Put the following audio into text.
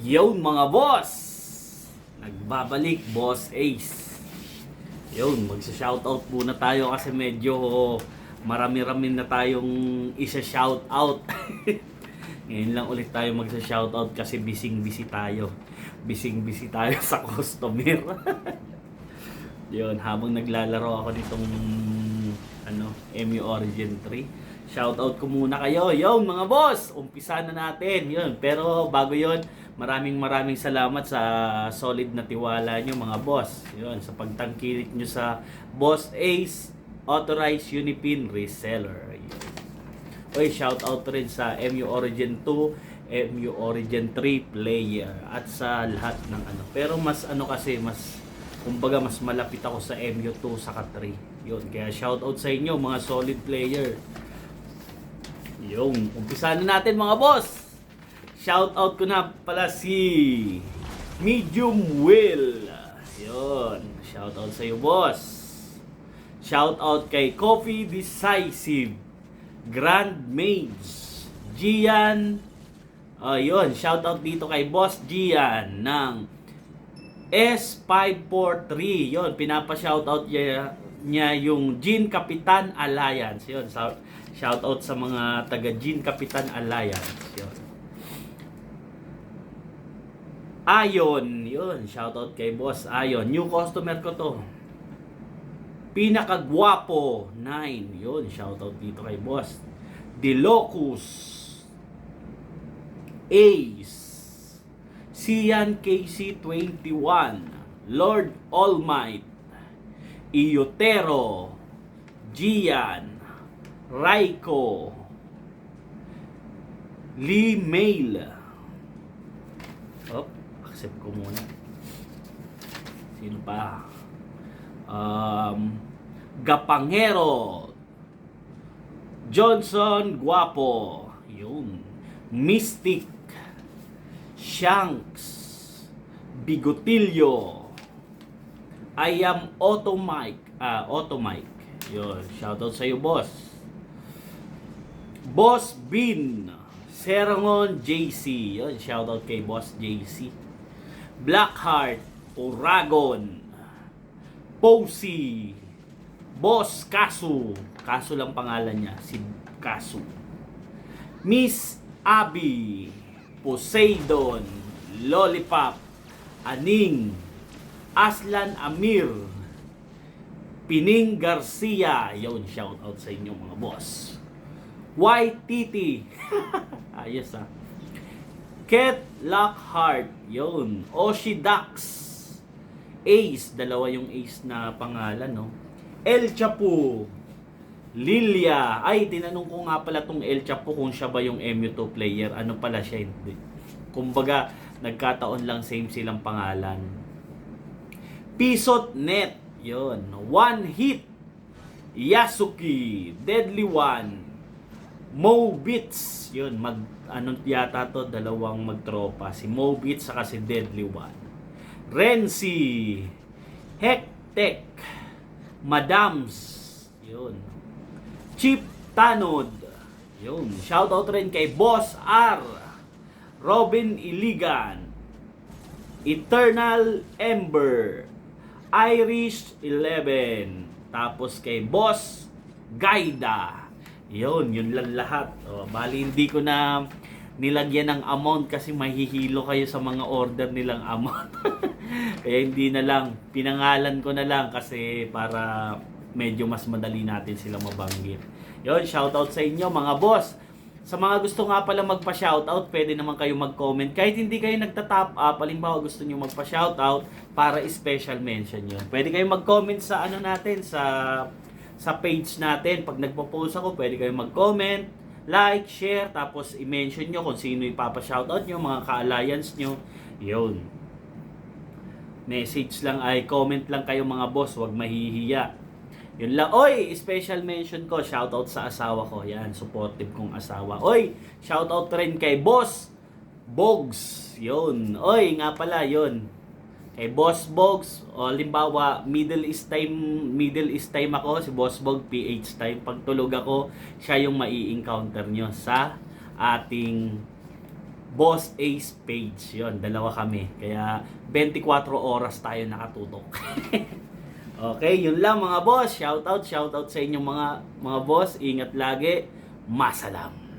Yon mga boss! Nagbabalik, Boss Ace. Yun, magsa-shoutout muna tayo kasi medyo marami-rami na tayong isa-shoutout. Ngayon lang ulit tayo magsa-shoutout kasi bising-busy tayo. Bising-busy tayo sa customer. Yun, habang naglalaro ako nitong ano, MU Origin 3. Shoutout ko muna kayo. Yon mga boss, umpisa na natin. Yun, pero bago yon maraming maraming salamat sa solid na tiwala nyo mga boss. Yun, sa pagtangkilik nyo sa Boss Ace Authorized Unipin Reseller. Oy, shoutout rin sa MU Origin 2, MU Origin 3 player at sa lahat ng ano. Pero mas ano kasi mas kumbaga mas malapit ako sa MU2 saka 3. Yun, kaya shoutout sa inyo mga solid player. Yung, umpisa na natin mga boss. Shoutout ko na pala si Medium Will. Yun, shoutout sa iyo boss. Shoutout kay Coffee Decisive, Grand Mage, Gian. Oh, yun, shoutout dito kay Boss Gian ng S543. Yun, pinapa-shoutout niya, niya yung Gin Kapitan Alliance. Yun, shout, shoutout sa mga taga Gin Kapitan Alliance. Yun. Ayon, yun, shoutout kay Boss Ayon. New customer ko to. Pinakagwapo, 9. Yun, shoutout dito kay Boss. Dilocus. Ace. Sian KC21. Lord Almight. Iotero. Gian. Raiko. Lee Mail. Accept ko muna. Sino pa? Um, Gapangero. Johnson Guapo. Yun. Mystic. Shanks. Bigotilyo. I am Automike. Ah, Automike. Yun. Shoutout sa iyo, boss. Boss Bin. Serangon JC. Yun. Shoutout kay Boss JC. Blackheart. Oragon. Posey. Boss Kasu. Kasu lang pangalan niya. Si Kasu. Miss Abby. Poseidon. Lollipop. Aning. Aslan Amir. Pining Garcia. Yun, shout out sa inyo mga boss. YTT. Ayos ah. Ket Lockhart. Yun. Oshidax. Ace. Dalawa yung Ace na pangalan, no? El Chapo. Lilia. Ay, tinanong ko nga pala tong El Chapo kung siya ba yung MU2 player. Ano pala siya? Hindi. Kumbaga, nagkataon lang same silang pangalan. Pisot Net. Yun. One Hit. Yasuki. Deadly One. Mo Beats. Yun. Mag, ano yata to? Dalawang magtropa. Si Mo Beats saka si Deadly One. Renzi. Hektek. Madams. Yun. Chip Tanod. Yun. Shoutout rin kay Boss R. Robin Iligan. Eternal Ember. Irish 11. Tapos kay Boss Gaida. Yun, yun lang lahat. O, bali hindi ko na nilagyan ng amount kasi mahihilo kayo sa mga order nilang amount. Kaya hindi na lang, pinangalan ko na lang kasi para medyo mas madali natin sila mabanggit. Yun, shoutout sa inyo mga boss. Sa mga gusto nga pala magpa-shoutout, pwede naman kayo mag-comment. Kahit hindi kayo nagta-top up, halimbawa gusto niyo magpa-shoutout para special mention yun. Pwede kayo mag-comment sa ano natin, sa sa page natin. Pag nagpo-post ako, pwede kayo mag-comment, like, share, tapos i-mention nyo kung sino ipapa-shoutout nyo, mga ka-alliance nyo. Yun. Message lang ay comment lang kayo mga boss, wag mahihiya. Yun lang. Oy, special mention ko, shoutout sa asawa ko. Yan, supportive kong asawa. Oy, shoutout rin kay Boss Bogs. Yun. Oy, nga pala, yun. Kay Boss Bogs, o limbawa, Middle East time, Middle East time ako, si Boss Bog, PH time. Pag tulog ako, siya yung mai-encounter nyo sa ating Boss Ace page. Yon, dalawa kami. Kaya 24 oras tayo nakatutok. okay, yun lang mga boss. Shout out, shout out sa inyong mga mga boss. Ingat lagi. Masalam.